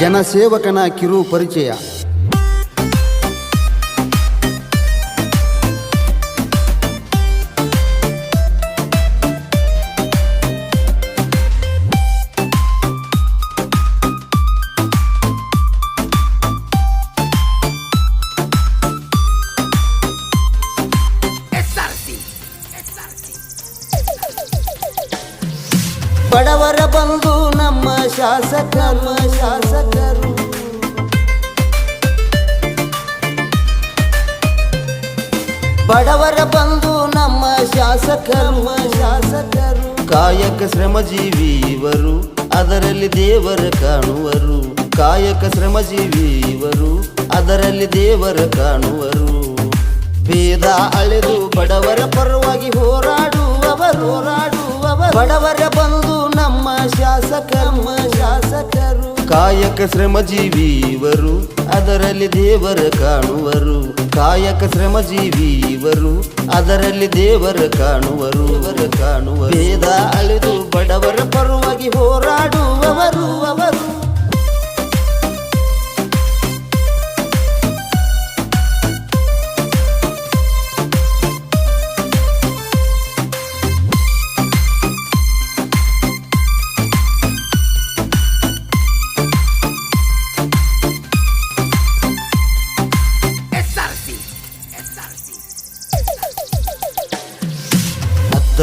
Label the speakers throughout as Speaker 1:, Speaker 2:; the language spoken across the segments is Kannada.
Speaker 1: ಜನಸೇವಕನ ಕಿರು ಪರಿಚಯ ಶಾಸಕರು ಶಾಸಕರು. ಬಡವರ ಬಂಧು ನಮ್ಮ ಶಾಸಕರು. ಶಾಸಕರು. ಕಾಯಕ ಶ್ರಮಜೀವಿ ಇವರು ಅದರಲ್ಲಿ ದೇವರ ಕಾಣುವರು. ಕಾಯಕ ಶ್ರಮಜೀವಿ ಇವರು ಅದರಲ್ಲಿ ದೇವರ ಕಾಣುವರು. ಭೇದ ಅಳೆದು ಬಡವರ ಪರವಾಗಿ ಹೋರಾಡುವವರು. ಹೋರಾಡುವವರು. ಬಡವರ ಬಂಧು ನಮ್ಮ ಶಾಸಕರು. ನಮ್ಮ ಶಾಸಕರು ಕಾಯಕ ಶ್ರಮ ಇವರು ಅದರಲ್ಲಿ ದೇವರ ಕಾಣುವರು. ಕಾಯಕ ಶ್ರಮ ಇವರು ಅದರಲ್ಲಿ ದೇವರ ಕಾಣುವರು. ಕಾಣುವ ವೇದ ಅಳೆದು ಬಡವರ ಪರವಾಗಿ ಹೋರಾಡುವವರು, ಅವರು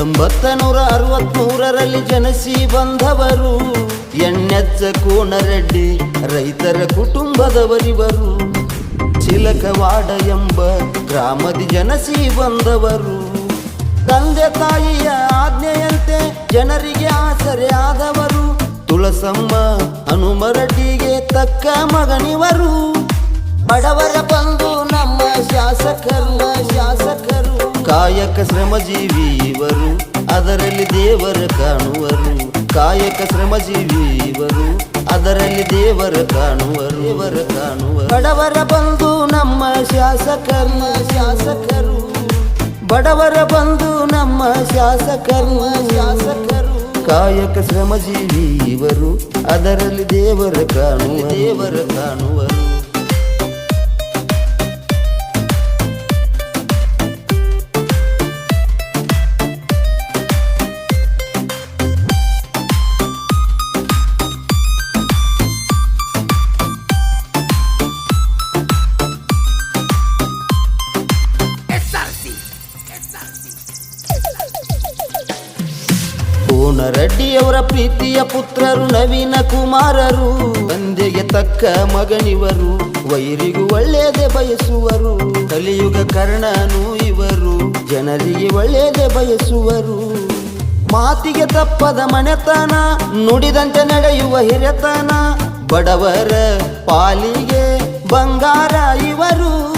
Speaker 1: ಹತ್ತೊಂಬತ್ತ ನೂರ ಅರವತ್ಮೂರರಲ್ಲಿ ಜನಿಸಿ ಬಂದವರು ಎಣ್ಣೆಚ್ಚ ಕೋನರೆಡ್ಡಿ, ರೈತರ ಕುಟುಂಬದವರಿವರು. ಚಿಲಕವಾಡ ಎಂಬ ಗ್ರಾಮದಿ ಜನಸಿ ಬಂದವರು. ತಂದೆ ತಾಯಿಯ ಆಜ್ಞೆಯಂತೆ ಜನರಿಗೆ ಆಸರೆ ಆದವರು. ತುಳಸಮ್ಮ, ಹನುಮರಡ್ಡಿಗೆ ತಕ್ಕ ಮಗನಿವರು. ಬಡವರ ಬಂದು ನಮ್ಮ ಶಾಸಕರು ಶಾಸಕರು. ಕಾಯಕ ಶ್ರಮಜೀವಿ ಇವರು ಅದರಲ್ಲಿ ದೇವರ ಕಾಣುವರು. ಕಾಯಕ ಶ್ರಮಜೀವಿ ಇವರು ಅದರಲ್ಲಿ ದೇವರ ಕಾಣುವರು. ದೇವರ ಕಾಣುವರು. ಬಡವರ ಬಂಧು ನಮ್ಮ ಶಾಸಕರು. ಶಾಸಕರು. ಬಡವರ ಬಂಧು ನಮ್ಮ ಶಾಸಕರು. ಶಾಸಕರು. ಕಾಯಕ ಶ್ರಮಜೀವಿ ಇವರು ಅದರಲ್ಲಿ ದೇವರ ಕಾಣುವ ದೇವರ ಕಾಣುವರು. ಕೋನರೆಡ್ಡಿಯವರ ಪ್ರೀತಿಯ ಪುತ್ರರು, ನವೀನ ಕುಮಾರರು, ತಂದೆಗೆ ತಕ್ಕ ಮಗನಿವರು, ವೈರಿಗೂ ಒಳ್ಳೆಯದೇ ಬಯಸುವರು, ಕಲಿಯುಗ ಕರ್ಣನು ಇವರು, ಜನರಿಗೆ ಒಳ್ಳೆಯದೇ ಬಯಸುವರು. ಮಾತಿಗೆ ತಪ್ಪದ ಮನೆತನ, ನುಡಿದಂತೆ ನಡೆಯುವ ಹಿರೆತನ, ಬಡವರ ಪಾಲಿಗೆ ಬಂಗಾರ ಇವರು.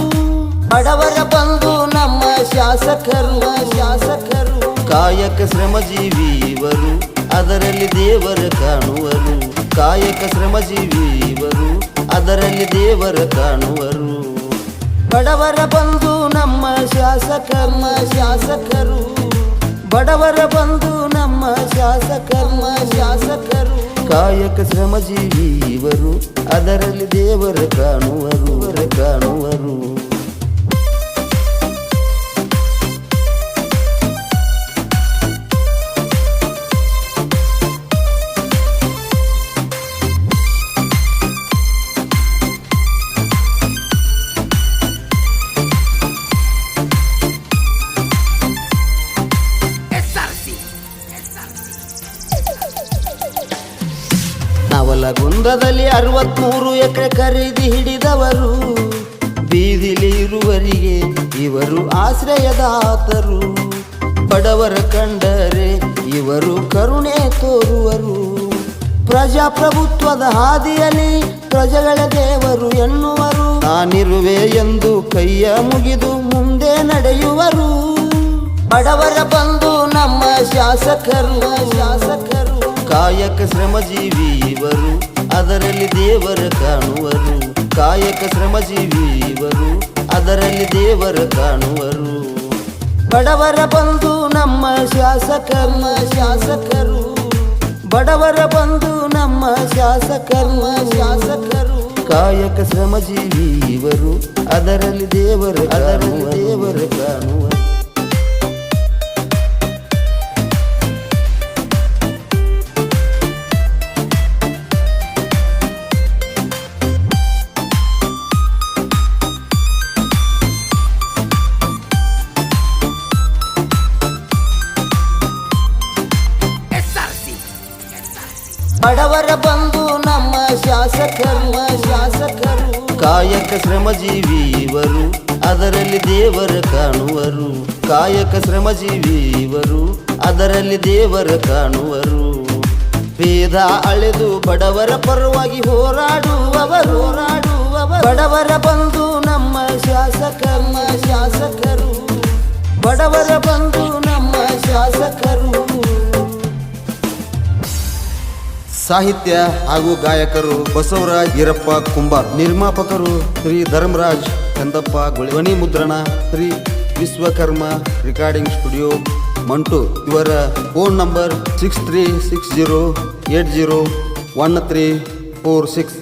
Speaker 1: ಬಡವರ ಬಂದು ನಮ್ಮ ಶಾಸಕರು ಕಾಯಕ ಶ್ರಮಜೀವಿ ಇವರು ಅದರಲ್ಲಿ ದೇವರ ಕಾಣುವರು. ಕಾಯಕ ಶ್ರಮಜೀವಿ ಇವರು ಅದರಲ್ಲಿ ದೇವರ ಕಾಣುವರು. ಬಡವರ ಬಂಧು ನಮ್ಮ ಶಾಸಕರ್ಮ ಶಾಸಕರು. ಬಡವರ ಬಂಧು ನಮ್ಮ ಶಾಸಕರ್ಮ ಶಾಸಕರು. ಕಾಯಕ ಶ್ರಮಜೀವಿ ಇವರು ಅದರಲ್ಲಿ ದೇವರ ಕಾಣುವರು ಕಾಣುವರು. ನವಲಗುಂದದಲ್ಲಿ ಅರವತ್ಮೂರು ಎಕರೆ ಖರೀದಿ ಹಿಡಿದವರು. ಬೀದಿಲಿ ಇರುವರಿಗೆ ಇವರು ಆಶ್ರಯದಾತರು. ಬಡವರ ಕಂಡರೆ ಇವರು ಕರುಣೆ ತೋರುವರು. ಪ್ರಜಾಪ್ರಭುತ್ವದ ಹಾದಿಯಲ್ಲಿ ಪ್ರಜೆಗಳ ದೇವರು ಎನ್ನುವರು. ನಾನಿರುವೆ ಎಂದು ಕೈಯ ಮುಗಿದು ಮುಂದೆ ನಡೆಯುವರು. ಬಡವರ ಬಂದು ನಮ್ಮ ಶಾಸಕರು ಶಾಸಕರು. ಕಾಯಕ ಶ್ರಮಜೀವಿ ಇವರು ಅದರಲ್ಲಿ ದೇವರ ಕಾಣುವರು. ಕಾಯಕ ಶ್ರಮಜೀವಿ ಇವರು ಅದರಲ್ಲಿ ದೇವರ ಕಾಣುವರು. ಬಡವರ ಬಂಧು ನಮ್ಮ ಶಾಸಕರ್ಮ ಶಾಸಕರು. ಬಡವರ ಬಂಧು ನಮ್ಮ ಶಾಸಕರ್ಮ ಶಾಸಕರು. ಕಾಯಕ ಶ್ರಮಜೀವಿ ಇವರು ಅದರಲ್ಲಿ ದೇವರ ಅದರಲ್ಲಿ ದೇವರ ಕಾಣುವ ಕಾಯಕ ಶ್ರಮಜೀವಿ ಇವರು ಅದರಲ್ಲಿ ದೇವರ ಕಾಣುವರು. ಕಾಯಕ ಶ್ರಮಜೀವಿ ಇವರು ಅದರಲ್ಲಿ ದೇವರ ಕಾಣುವರು. ಭೇದ ಅಳೆದು ಬಡವರ ಪರವಾಗಿ ಹೋರಾಡುವವರು. ಬಡವರ ಬಂಧು ನಮ್ಮ ಶಾಸಕರು ಶಾಸಕರು. ಬಡವರ
Speaker 2: ಸಾಹಿತ್ಯ ಹಾಗೂ ಗಾಯಕರು ಬಸವರಾಜ್ ಈರಪ್ಪ ಕುಂಬಾರ್ ನಿರ್ಮಾಪಕರು ಶ್ರೀ ಧರ್ಮರಾಜ್ ಕಂದಪ್ಪ ಧ್ವನಿ ಮುದ್ರಣ ಶ್ರೀ ವಿಶ್ವಕರ್ಮ ರೆಕಾರ್ಡಿಂಗ್ ಸ್ಟುಡಿಯೋ ಮಂಟು. ಇವರ phone number six three six zero eight zero one three four six.